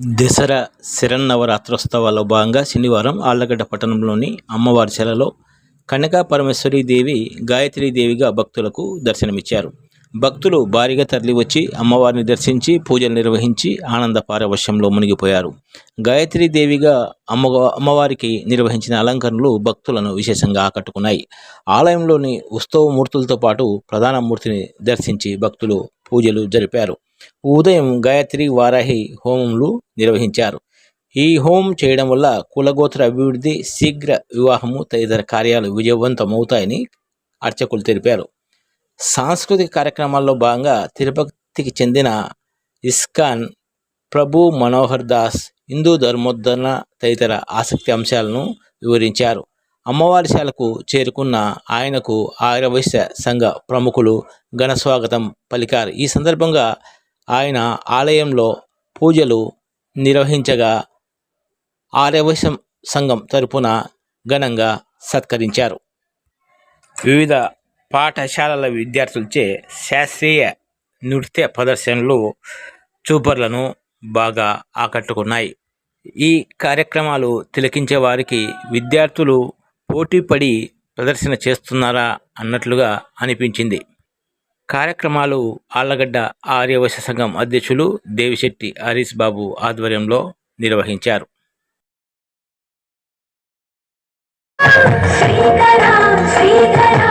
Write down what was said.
దసరా శరన్నవరాత్రోత్సవాల్లో భాగంగా శనివారం ఆళ్ళగడ్డ పట్టణంలోని అమ్మవారి చెలలో కనకా పరమేశ్వరి దేవి గాయత్రీ దేవిగా భక్తులకు దర్శనమిచ్చారు. భక్తులు భారీగా తరలివచ్చి అమ్మవారిని దర్శించి పూజలు నిర్వహించి ఆనంద పారవశ్యంలో మునిగిపోయారు. గాయత్రీ దేవిగా అమ్మ అమ్మవారికి నిర్వహించిన అలంకరణలు భక్తులను విశేషంగా ఆకట్టుకున్నాయి. ఆలయంలోని ఉత్సవ మూర్తులతో పాటు ప్రధాన మూర్తిని దర్శించి భక్తులు పూజలు జరిపారు. ఉదయం గాయత్రి వారాహి హోమములు నిర్వహించారు. ఈ హోమం చేయడం వల్ల కులగోత్ర అభివృద్ధి శీఘ్ర వివాహము తదితర కార్యాలు విజయవంతమవుతాయని అర్చకులు తెలిపారు. సాంస్కృతిక కార్యక్రమాల్లో భాగంగా తిరుపతికి చెందిన ఇస్కాన్ ప్రభు మనోహర్ దాస్ హిందూ ధర్మోద్ధరణ తదితర ఆసక్తి అంశాలను వివరించారు. అమ్మవారి శాలకు చేరుకున్న ఆయనకు ఆర్యవైశ్య సంఘ ప్రముఖులు ఘన స్వాగతం పలికారు. ఈ సందర్భంగా ఆయన ఆలయంలో పూజలు నిర్వహించగా ఆర్యవ సంఘం తరపున ఘనంగా సత్కరించారు. వివిధ పాఠశాలల విద్యార్థులచే శాస్త్రీయ నృత్య ప్రదర్శనలు చూపర్లను బాగా ఆకట్టుకున్నాయి. ఈ కార్యక్రమాలు తిలకించే వారికి విద్యార్థులు పోటీపడి ప్రదర్శన చేస్తున్నారా అన్నట్లుగా అనిపించింది. కార్యక్రమాలు ఆళ్ళగడ్డ ఆర్యవైశ్య సంఘం అధ్యక్షులు దేవిశెట్టి హరీష్ బాబు ఆధ్వర్యంలో నిర్వహించారు. శ్రీధర శ్రీధర